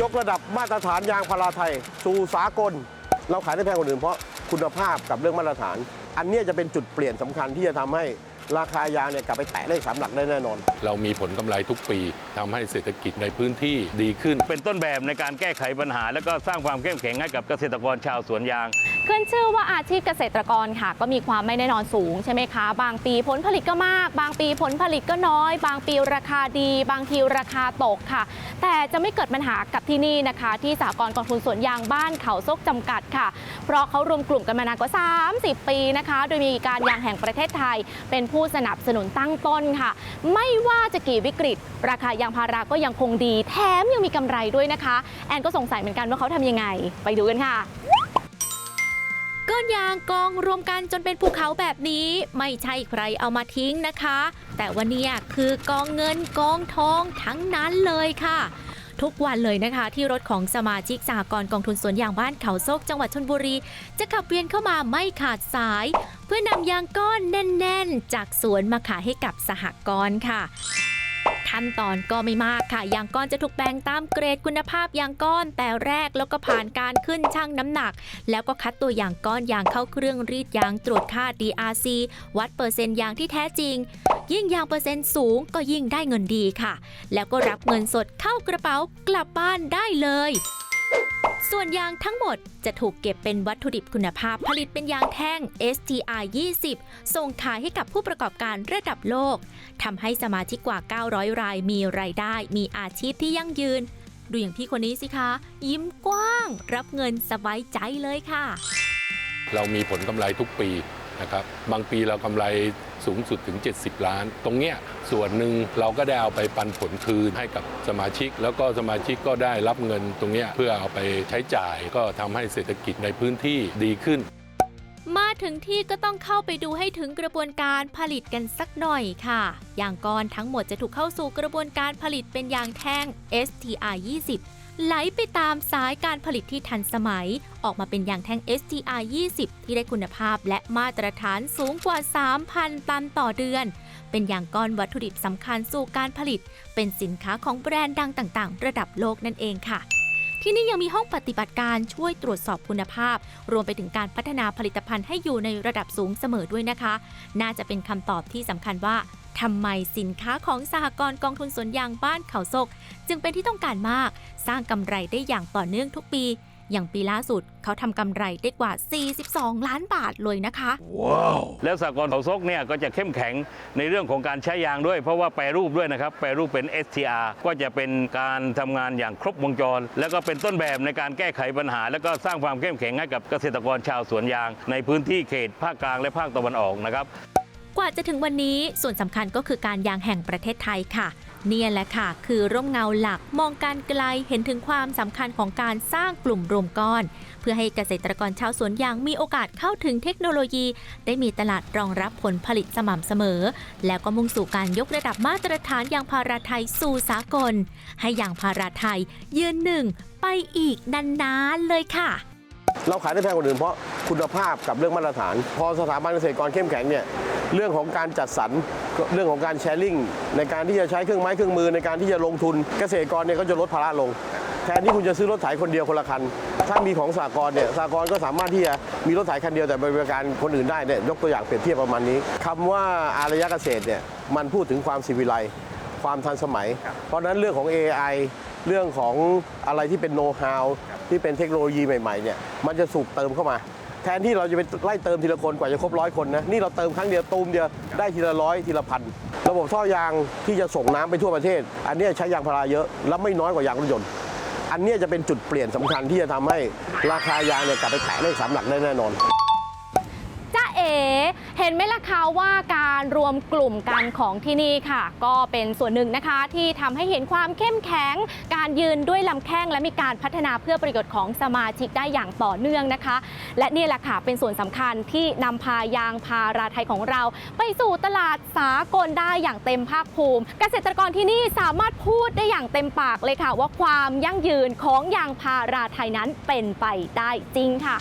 ยกระดับมาตรฐานยางพาราไทย สู่สากล เราขายได้แพงกว่าอื่นเพราะคุณภาพกับเรื่องมาตรฐาน อันเนี้ยจะเป็นจุดเปลี่ยนสำคัญที่จะทำให้ราคายางเนี่ยกลับไปแตะเลขสามหลักได้แน่นอน เรามีผลกำไรทุกปีทำให้เศรษฐกิจในพื้นที่ดีขึ้น เป็นต้นแบบในการแก้ไขปัญหา และก็สร้างความเข้มแข็งให้กับเกษตรกรชาวสวนยางขึ้นชื่อว่าอาชีพเกษตรกรค่ะ ก็มีความไม่แน่นอนสูงใช่ไหมคะ บางปีผลผลิตก็มาก บางปีผลผลิตก็น้อย บางปีราคาดี บางทีราคาตกค่ะ แต่จะไม่เกิดปัญหากับที่นี่นะคะ ที่สหกรกองทุนสวนยางบ้านเขาซกจำกัดค่ะ เพราะเขารวมกลุ่มกันมานานกว่า 30 ปีนะคะ โดยมีการยางแห่งประเทศไทย เป็นผู้สนับสนุนตั้งต้นค่ะ ไม่ว่าจะกี่วิกฤต ราคายางพาราก็ยังคงดี แถมยังมีกำไรด้วยนะคะ แอนก็สงสัยเหมือนกันว่าเขาทำยังไง ไปดูกันค่ะ ก้อนยางกองรวมกันจนเป็นภูเขาแบบนี้ ไม่ใช่ใครเอามาทิ้งนะคะ แต่วันนี้คือกองเงินกองทองทั้งนั้นเลยค่ะ ทุกวันเลยนะคะ ที่รถของสมาชิกสหกรณ์กองทุนสวนยางบ้านเขาโซกจังหวัดชนบุรี จะขับเวียนเข้ามาไม่ขาดสาย เพื่อนำยางก้อนแน่น ๆ จากสวนมาขายให้กับสหกรณ์ค่ะ ขั้นตอนก็ไม่มากค่ะ ยางก้อนจะถูกแบ่งตามเกรดคุณภาพยางก้อนแต่แรกแล้วก็ผ่านการขึ้นชั่งน้ำหนัก แล้วก็คัดตัวยางก้อนยางเข้าเครื่องรีดยางตรวจค่า DRC วัดเปอร์เซ็นต์ยางที่แท้จริง ยิ่งยางเปอร์เซ็นต์สูงก็ยิ่งได้เงินดีค่ะ แล้วก็รับเงินสดเข้ากระเป๋ากลับบ้านได้เลย ส่วนยางทั้งหมดจะถูกเก็บเป็นวัตถุดิบคุณภาพผลิตเป็นยางแท่ง STR 20 ส่งขายให้กับผู้ประกอบการระดับโลกทำให้สมาชิกกว่า 900 รายมีรายได้ มีอาชีพที่ยั่งยืน ดูอย่างพี่คนนี้สิคะ ยิ้มกว้าง รับเงินสบายใจเลยค่ะ เรามีผลกำไรทุกปีนะครับ บางปีเรากำไร สูงสุดถึง 70 ล้าน ตรงเนี้ยส่วนหนึ่งเราก็ได้เอาไปปันผลคืนให้กับสมาชิก แล้วก็สมาชิกก็ได้รับเงินตรงเนี้ยเพื่อเอาไปใช้จ่ายก็ทำให้เศรษฐกิจในพื้นที่ดีขึ้นมาถึงที่ก็ต้องเข้าไปดูให้ถึงกระบวนการผลิตกันสักหน่อยค่ะยางก้อนทั้งหมดจะถูกเข้าสู่กระบวนการผลิตเป็นยางแท่ง STR 20 ไหลไปตามสายการผลิตที่ทันสมัย ออกมาเป็นยางแท่ง STR 20 ที่ได้คุณภาพและมาตรฐานสูงกว่า 3,000 ตันต่อเดือน เป็นยางก้อนวัตถุดิบสำคัญสู่การผลิต เป็นสินค้าของแบรนด์ดังต่าง ๆ ระดับโลกนั่นเองค่ะ ที่นี่ยังมีห้องปฏิบัติการช่วยตรวจสอบคุณภาพ รวมไปถึงการพัฒนาผลิตภัณฑ์ให้อยู่ในระดับสูงเสมอด้วยนะคะ น่าจะเป็นคำตอบที่สำคัญว่าทำไมสินค้าของสหกรณ์กองทุนสวนยางบ้านเขาศก จึงเป็นที่ต้องการมาก สร้างกำไรได้อย่างต่อเนื่องทุกปี อย่างปีล่าสุดเขาทำกำไรได้กว่า 42 ล้านบาทเลยนะคะแล้วสากลเขาซกเนี่ยก็จะเข้มแข็งในเรื่องของการใช้ยางด้วย เพราะว่าแปรรูปด้วยนะครับแปรรูปเป็น STR ก็จะเป็นการทำงานอย่างครบวงจร แล้วก็เป็นต้นแบบในการแก้ไขปัญหา แล้วก็สร้างความเข้มแข็งให้กับเกษตรกรชาวสวนยาง ในพื้นที่เขตภาคกลางและภาคตะวันออกนะครับ กว่าจะถึงวันนี้ส่วนสำคัญก็คือการยางแห่งประเทศไทยค่ะ เนี่ยแหละค่ะ คือร่มเงาหลักมองการไกลเห็นถึงความสำคัญของการสร้างกลุ่มรวมก้อน เพื่อให้เกษตรกรชาวสวนยางมีโอกาสเข้าถึงเทคโนโลยี ได้มีตลาดรองรับผลผลิตสม่ำเสมอ แล้วก็มุ่งสู่การยกระดับมาตรฐานยางพาราไทยสู่สากล ให้ยางพาราไทยยืนหนึ่งไปอีกนานๆเลยค่ะ เราขายได้แพงกว่าอื่นเพราะคุณภาพกับเรื่องมาตรฐาน พอสถาบันเกษตรกรเข้มแข็งเนี่ยเรื่องของการจัดสรรเรื่องของการแชร์ลิงในการที่จะใช้เครื่องไม้เครื่องมือในการที่จะลงทุนเกษตรกรเนี่ยก็จะลดภาระลงแทนที่คุณจะซื้อรถไถคนเดียวคนละคัน ถ้ามีของสากลเนี่ยสากลก็สามารถที่จะมีรถไถคันเดียวแต่บริการคนอื่นได้เนี่ยยกตัวอย่างเปรียบเทียบประมาณนี้คำว่าอารยเกษตรเนี่ยมันพูดถึงความสิวิไลความทันสมัย เพราะฉะนั้นเรื่องของ AI เรื่องของอะไรที่เป็นโน้ตฮาว ที่เป็นเทคโนโลยีใหม่ๆเนี่ยมันจะสูบเติมเข้ามา แทนที่เราจะไปไล่เติมทีละคนกว่าจะครบร้อยคนนะนี่เราเติมครั้งเดียวตูมเดียวได้ทีละร้อยทีละพันระบบท่อยางที่จะส่งน้ำไปทั่วประเทศ อันนี้ใช้ยางพาราเยอะและไม่น้อยกว่ายางรถยนต์อันนี้จะเป็นจุดเปลี่ยนสำคัญที่จะทำให้ราคายางเนี่ยกลับไปแตะเลขสามหลักได้แน่นอน เอ๋เห็นไหมล่ะคะว่าการรวมกลุ่มกันของที่นี่ค่ะ ก็เป็นส่วนหนึ่งนะคะที่ทำให้เห็นความเข้มแข็ง การยืนด้วยลำแข้งและมีการพัฒนาเพื่อประโยชน์ของสมาชิกได้อย่างต่อเนื่องนะคะ และนี่แหละค่ะเป็นส่วนสำคัญที่นำพายางพาราไทยของเรา ไปสู่ตลาดสากลได้อย่างเต็มภาคภูมิ เกษตรกรที่นี่สามารถพูดได้อย่างเต็มปากเลยค่ะ ว่าความยั่งยืนของยางพาราไทยนั้นเป็นไปได้จริงค่ะ